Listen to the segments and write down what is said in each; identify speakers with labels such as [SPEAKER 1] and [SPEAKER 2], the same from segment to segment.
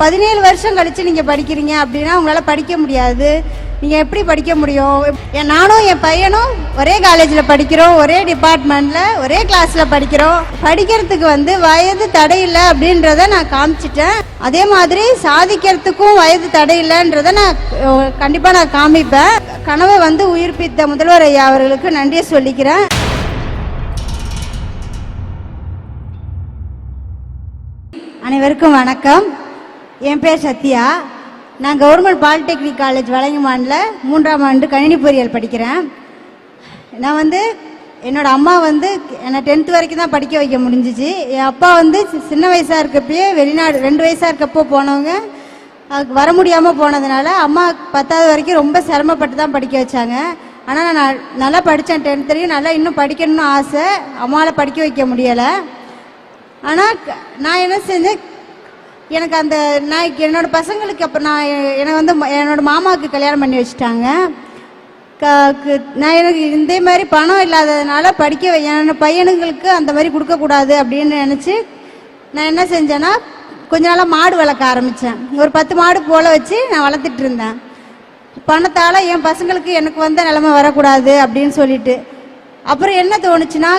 [SPEAKER 1] பதினேழு வருஷம் கழிச்சு நீங்கள் படிக்கிறீங்க அப்படின்னா உங்களால் படிக்க முடியாது. நீங்கள் எப்படி படிக்க முடியும்? என் நானும் என் பையனும் ஒரே காலேஜில் படிக்கிறோம் ஒரே டிபார்ட்மெண்ட்டில் ஒரே கிளாஸில் படிக்கிறோம். படிக்கிறதுக்கு வந்து வயது தடை இல்லை அப்படின்றத நான் காமிச்சிட்டேன். அதே மாதிரி சாதிக்கிறதுக்கும் வயது தடை இல்லைன்றத நான் கண்டிப்பாக நான் காமிப்பேன். கனவை வந்து உயிர்ப்பித்த முதல்வர் ஐயா அவர்களுக்கு நன்றியை சொல்லிக்கிறேன். அனைவருக்கும் வணக்கம். என் பேர் சத்யா. நான் கவர்மெண்ட் பாலிடெக்னிக் காலேஜ் வழங்குமானில் மூன்றாம் ஆண்டு கணினி பொறியியல் படிக்கிறேன். நான் வந்து என்னோட அம்மா வந்து என்னை டென்த் வரைக்கும் தான் படிக்க வைக்க முடிஞ்சிச்சு. என் அப்பா வந்து சி- சின்ன வயசாக இருக்கப்பயே வெளிநாடு ரெண்டு வயசாக இருக்கப்போ போனவங்க அதுக்கு வர முடியாமல் போனதுனால அம்மா பத்தாவது வரைக்கும் ரொம்ப சிரமப்பட்டு தான் படிக்க வச்சாங்க. ஆனால் நான் நல்லா படித்தேன் டென்த்துலேயும் நல்லா இன்னும் படிக்கணும்னு ஆசை. அம்மாவால் படிக்க வைக்க முடியலை. ஆனால் நான் என்ன செஞ்சேன்? எனக்கு அந்த நான் என்னோட பசங்களுக்கு அப்போ நான் என்னை எனக்கு வந்து ம- என்னோட மாமாவுக்கு கல்யாணம் பண்ணி வச்சுட்டாங்க. க நான் எனக்கு இதே மாதிரி பணம் இல்லாததுனால படிக்க வை- என்னோட பையனுங்களுக்கு அந்த மாதிரி கொடுக்கக்கூடாது அப்படின்னு நினச்சி நான் என்ன செஞ்சேன்னா கொஞ்ச நாளாக மாடு வளர்க்க ஆரம்பித்தேன் ஒரு பத்து மாடு போல் வச்சு நான் வளர்த்துட்டு இருந்தேன். பணத்தால் என் பசங்களுக்கு எனக்கு வந்த நிலமை வரக்கூடாது அப்படின்னு சொல்லிட்டு. அப்புறம் என்ன தோணுச்சுன்னா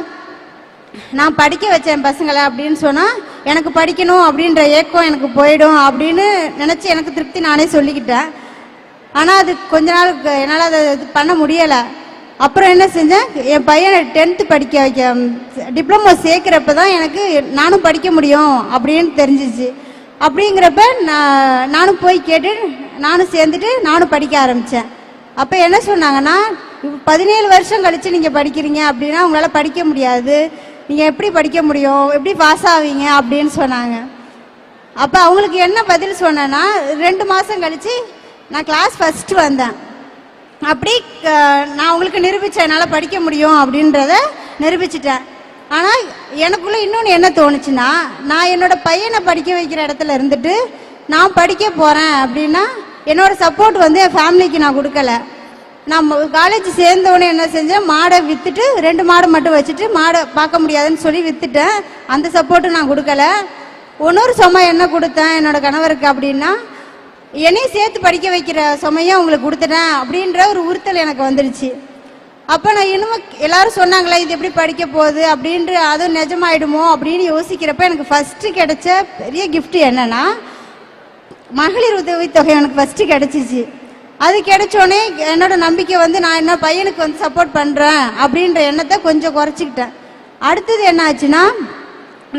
[SPEAKER 1] நான் படிக்க வச்சேன் பசங்களை அப்படின்னு சொன்னால் எனக்கு படிக்கணும் அப்படின்ற ஏக்கம் எனக்கு போயிடும் அப்படின்னு நினச்சி எனக்கு திருப்தி நானே சொல்லிக்கிட்டேன். ஆனால் அது கொஞ்ச நாள் என்னால் அதை இது பண்ண முடியலை. அப்புறம் என்ன செஞ்சேன்? என் பையனை டென்த்து படிக்க வைக்க டிப்ளமோ சேர்க்குறப்ப தான் எனக்கு நானும் படிக்க முடியும் அப்படின்னு தெரிஞ்சிச்சு. அப்படிங்கிறப்ப நான் நானும் போய் கேட்டு நானும் சேர்ந்துட்டு நானும் படிக்க ஆரம்பித்தேன் அப்போ என்ன சொன்னாங்கன்னா பதினேழு வருஷம் கழித்து நீங்கள் படிக்கிறீங்க அப்படின்னா உங்களால் படிக்க முடியாது. நீங்கள் எப்படி படிக்க முடியும்? எப்படி பாஸ் ஆவீங்க? அப்படின்னு சொன்னாங்க. அப்போ அவங்களுக்கு என்ன பதில் சொன்னேன்னா ரெண்டு மாதம் கழிச்சு நான் கிளாஸ் ஃபஸ்ட்டு வந்தேன். அப்படி நான் உங்களுக்கு நிரூபித்தேன் என்னால் படிக்க முடியும் அப்படின்றத நிரூபிச்சிட்டேன். ஆனால் எனக்குள்ளே இன்னொன்று என்ன தோணுச்சுன்னா நான் என்னோட பையனை படிக்க வைக்கிற இடத்துல இருந்துட்டு நான் படிக்க போகிறேன் அப்படின்னா என்னோட சப்போர்ட் வந்து என் ஃபேமிலிக்கு நான் கொடுக்கல. நான் காலேஜ் சேர்ந்தவொடனே என்ன செஞ்சேன்? மாடை விற்றுட்டு ரெண்டு மாடு மட்டும் வச்சுட்டு மாடை பார்க்க முடியாதுன்னு சொல்லி விற்றுட்டேன் அந்த சப்போர்ட்டும் நான் கொடுக்கல. இன்னொரு சுமை என்ன கொடுத்தேன்? என்னோட கணவருக்கு அப்படின்னா என்னையும் சேர்த்து படிக்க வைக்கிற சுமையும் உங்களுக்கு கொடுத்துட்டேன் அப்படின்ற ஒரு உறுத்தல் எனக்கு வந்துடுச்சு அப்போ நான் இன்னமும் எல்லாரும் சொன்னாங்களே இது எப்படி படிக்க போகுது? அப்படின்ற அதுவும் நிஜமாயிடுமோ? அப்படின்னு யோசிக்கிறப்ப எனக்கு ஃபஸ்ட்டு கிடைச்ச பெரிய கிஃப்ட் என்னன்னா மகளிர் உதவித்தொகை எனக்கு ஃபஸ்ட்டு கிடைச்சிச்சு. அது கிடைச்சோடனே என்னோட நம்பிக்கை வந்து நான் என்ன பையனுக்கு வந்து சப்போர்ட் பண்ணுறேன் அப்படின்ற எண்ணத்தை கொஞ்சம் குறைச்சிக்கிட்டேன். அடுத்தது என்ன ஆச்சுன்னா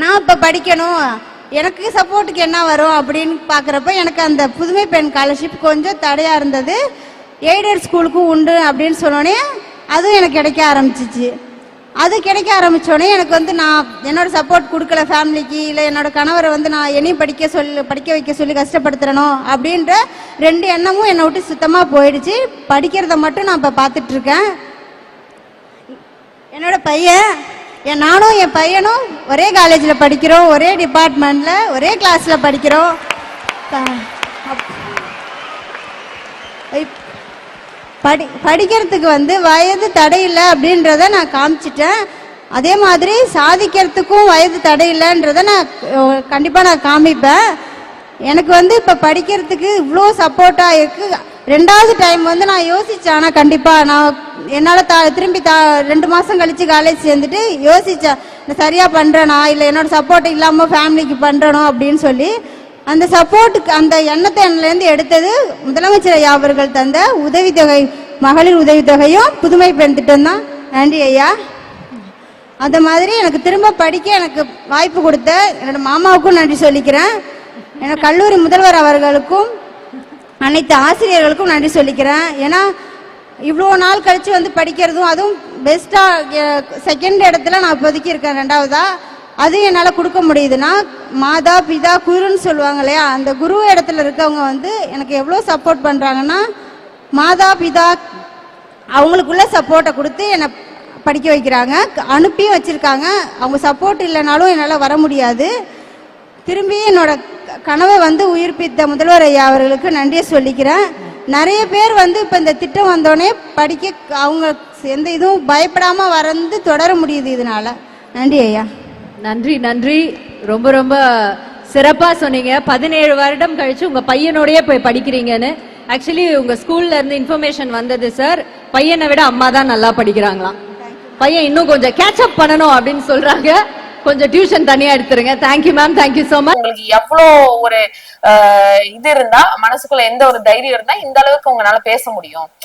[SPEAKER 1] நான் இப்போ படிக்கணும் எனக்கு சப்போர்ட்டுக்கு என்ன வரும் அப்படின்னு பார்க்குறப்ப எனக்கு அந்த புதுமை பெண் ஸ்காலர்ஷிப் கொஞ்சம் தடையாக இருந்தது. எய்டட் ஸ்கூலுக்கும் உண்டு அப்படின்னு சொன்னோடனே அதுவும் எனக்கு கிடைக்க ஆரம்பிச்சிச்சு. அது கிடைக்க ஆரம்பித்தோடனே எனக்கு வந்து நான் என்னோட சப்போர்ட் கொடுக்கல ஃபேமிலிக்கு இல்லை என்னோட கணவரை வந்து நான் என்னையும் படிக்க சொல்லி படிக்க வைக்க சொல்லி கஷ்டப்படுத்துறனோ அப்படின்ற ரெண்டு எண்ணமும் என்னை விட்டு சுத்தமாக போயிடுச்சு. படிக்கிறத மட்டும் நான் இப்போ பார்த்துட்ருக்கேன். என்னோட பையன் என் நானும் என் பையனும் ஒரே காலேஜில் படிக்கிறோம் ஒரே டிபார்ட்மெண்ட்டில் ஒரே கிளாஸில் படிக்கிறோம். அப்- படி படிக்கிறதுக்கு வந்து வயது தடை இல்லை அப்படின்றத நான் காமிச்சிட்டேன். அதே மாதிரி சாதிக்கிறதுக்கும் வயது தடை இல்லைன்றத நான் கண்டிப்பாக நான் காமிப்பேன். எனக்கு வந்து இப்போ படிக்கிறதுக்கு இவ்வளோ சப்போர்ட்டாக இருக்கு. ரெண்டாவது டைம் வந்து நான் யோசித்தேன் ஆனால் கண்டிப்பாக நான் என்னால் த திரும்பி த ரெண்டு மாதம் கழித்து காலேஜ் சேர்ந்துட்டு யோசித்தேன் நான் சரியாக பண்ணுறேனா இல்லை என்னோட சப்போர்ட் இல்லாமல் ஃபேமிலிக்கு பண்ணுறனோ அப்படின்னு சொல்லி அந்த சப்போர்ட்டுக்கு அந்த எண்ணத்தை என்னிலேருந்து எடுத்தது முதலமைச்சர் ஐயா அவர்கள் தந்த உதவித்தொகை மகளிர் உதவித்தொகையும் புதுமை பெண் திட்டம் தான். நன்றி ஐயா. அந்த மாதிரி எனக்கு திரும்ப படிக்க எனக்கு வாய்ப்பு கொடுத்த என்னோட மாமாவுக்கும் நன்றி சொல்லிக்கிறேன். என்னோட கல்லூரி முதல்வர் அவர்களுக்கும் அனைத்து ஆசிரியர்களுக்கும் நன்றி சொல்லிக்கிறேன். ஏன்னா இவ்வளோ நாள் கழித்து வந்து படிக்கிறதும் அதுவும் பெஸ்ட்டாக செகண்ட் இடத்துல நான் இப்போதைக்கு இருக்கேன் அது என்னால் கொடுக்க முடியுதுன்னா மாதா பிதா குருன்னு சொல்லுவாங்க இல்லையா? அந்த குரு இடத்துல இருக்கவங்க வந்து எனக்கு எவ்வளோ சப்போர்ட் பண்ணுறாங்கன்னா மாதா பிதா அவங்களுக்குள்ள சப்போர்ட்டை கொடுத்து என்னை படிக்க வைக்கிறாங்க. அனுப்பியும் வச்சுருக்காங்க. அவங்க சப்போர்ட் இல்லைனாலும் என்னால் வர முடியாது. திரும்பி என்னோட கனவை வந்து உயிர்ப்பித்த முதல்வர் ஐயா அவர்களுக்கு நன்றியை சொல்லிக்கிறேன். நிறைய பேர் வந்து இப்போ இந்த திட்டம் வந்தோடனே படிக்க அவங்க எந்த இதுவும் பயப்படாமல் வரந்து தொடர முடியுது இதனால. நன்றி ஐயா.
[SPEAKER 2] நன்றி நன்றி. ரொம்ப ரொம்ப சிறப்பா சொன்னீங்க. பதினேழு வருடம் கழிச்சு உங்க பையனோடய போய் படிக்கிறீங்கன்னு. ஆக்சுவலி உங்க ஸ்கூல்ல இருந்து இன்ஃபர்மேஷன் வந்தது சார் பையனை விட அம்மா தான் நல்லா படிக்கிறாங்களாம். பையன் இன்னும் கொஞ்சம் கேட்ச் அப் பண்ணணும் அப்படின்னு சொல்றாங்க. கொஞ்சம் டியூஷன் தனியா எடுத்துருங்க. Thank you ma'am thank you so much
[SPEAKER 3] உங்களுக்கு எவ்வளோ ஒரு ஆஹ், இது இருந்தா மனசுக்குள்ள எந்த ஒரு தைரியம் இருந்தா இந்த அளவுக்கு உங்களால பேச முடியும்.